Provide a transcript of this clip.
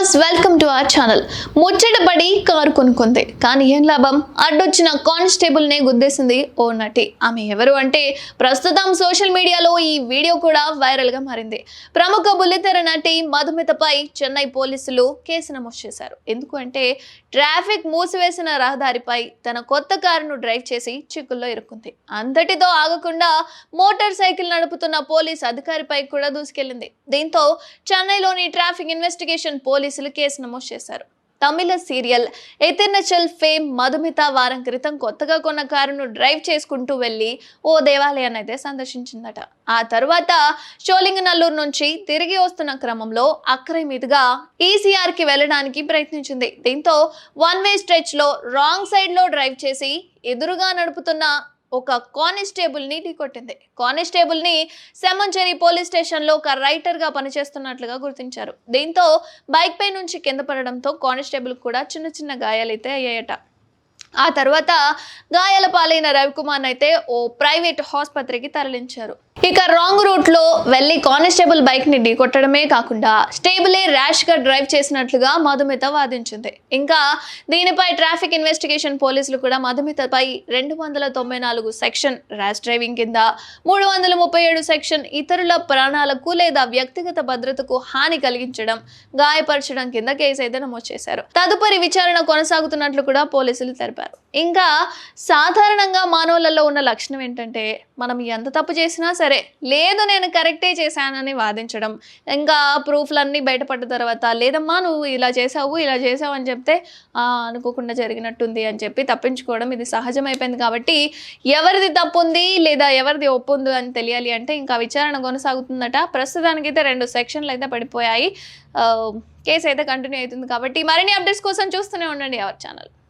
Viewers welcome to our channel ముచ్చటపడి car కొనుక్కుంది. కానీ ఏం లాభం? అడ్డొచ్చిన కానిస్టేబుల్ నే గుద్దేసింది ఓ నటి. ఆమె ఎవరు అంటే ప్రస్తుతం సోషల్ మీడియాలో ఈ వీడియో కూడా వైరల్గా మారింది. ప్రముఖ బుల్లితెర నటి మధుమితపై చెన్నై పోలీసులు కేసు నమోదు చేశారు. ఎందుకంటే ట్రాఫిక్ మూసివేసిన రహదారిపై తన కొత్త కారును డ్రైవ్ చేసి చిక్కుల్లో ఇరుక్కుంది. అంతటితో ఆగకుండా మోటార్ సైకిల్ నడుపుతున్న పోలీస్ అధికారిపై కూడా దూసుకెళ్ళింది దీంతో చెన్నైలోని ట్రాఫిక్ ఇన్వెస్టిగేషన్ పోలీస్ పోలీసులు కేసు నమోదు చేశారు. తమిళ సీరియల్ ఎతిర్నచల్ ఫేమ్ మధుమిత వారం క్రితం కొత్తగా కొన్న కారును డ్రైవ్ చేసుకుంటూ వెళ్ళి ఓ దేవాలయాన్ని అయితే సందర్శించిందట. ఆ తర్వాత షోలింగనల్లూరు నుంచి తిరిగి వస్తున్న క్రమంలో అక్కరే మీదుగా ఈసీఆర్కి వెళ్ళడానికి ప్రయత్నించింది. దీంతో వన్ వే స్ట్రెచ్లో రాంగ్ సైడ్లో డ్రైవ్ చేసి ఎదురుగా నడుపుతున్న ఒక కానిస్టేబుల్ని ఢీకొట్టింది. కానిస్టేబుల్ని సెమంచెరి పోలీస్ స్టేషన్లో ఒక రైటర్గా పనిచేస్తున్నట్లుగా గుర్తించారు. దీంతో బైక్ పై నుంచి కింద పడడంతో కానిస్టేబుల్ కూడా చిన్న చిన్న గాయాలైతే అయ్యాయట. ఆ తర్వాత గాయాల పాలైన రవికుమార్ అయితే ఓ ప్రైవేట్ ఆసుపత్రికి తరలించారు. ఇక రాంగ్ రూట్లో వెళ్ళి కానిస్టేబుల్ బైక్ని ఢీకొట్టడమే కాకుండా స్టేబులే ర్యాష్గా డ్రైవ్ చేసినట్లుగా మధుమిత వాదించింది. ఇంకా దీనిపై ట్రాఫిక్ ఇన్వెస్టిగేషన్ పోలీసులు కూడా మధుమితపై రెండు వందల తొంభై నాలుగు సెక్షన్ ర్యాష్ డ్రైవింగ్ కింద మూడు వందల ముప్పై ఏడు సెక్షన్ ఇతరుల ప్రాణాలకు లేదా వ్యక్తిగత భద్రతకు హాని కలిగించడం గాయపరచడం కింద కేసు అయితే నమోదు చేశారు. తదుపరి విచారణ కొనసాగుతున్నట్లు కూడా పోలీసులు తెలిపారు. ఇంకా సాధారణంగా మానవులలో ఉన్న లక్షణం ఏంటంటే మనం ఎంత తప్పు చేసినా సరే లేదు నేను కరెక్టే చేశానని వాదించడం. ఇంకా ప్రూఫ్లన్నీ బయటపడ్డ తర్వాత లేదమ్మా నువ్వు ఇలా చేసావు ఇలా చేసావు అని చెప్తే అనుకోకుండా జరిగినట్టుంది అని చెప్పి తప్పించుకోవడం ఇది సహజమైపోయింది కాబట్టి ఎవరిది తప్పు ఉంది లేదా ఎవరిది ఒప్పు ఉంది అని తెలియాలి అంటే ఇంకా విచారణ కొనసాగుతుందట. ప్రస్తుతానికైతే రెండు సెక్షన్లు అయితే పడిపోయాయి. కేసు అయితే కంటిన్యూ అవుతుంది కాబట్టి మరిన్ని అప్డేట్స్ కోసం చూస్తూనే ఉండండి అవర్ ఛానల్.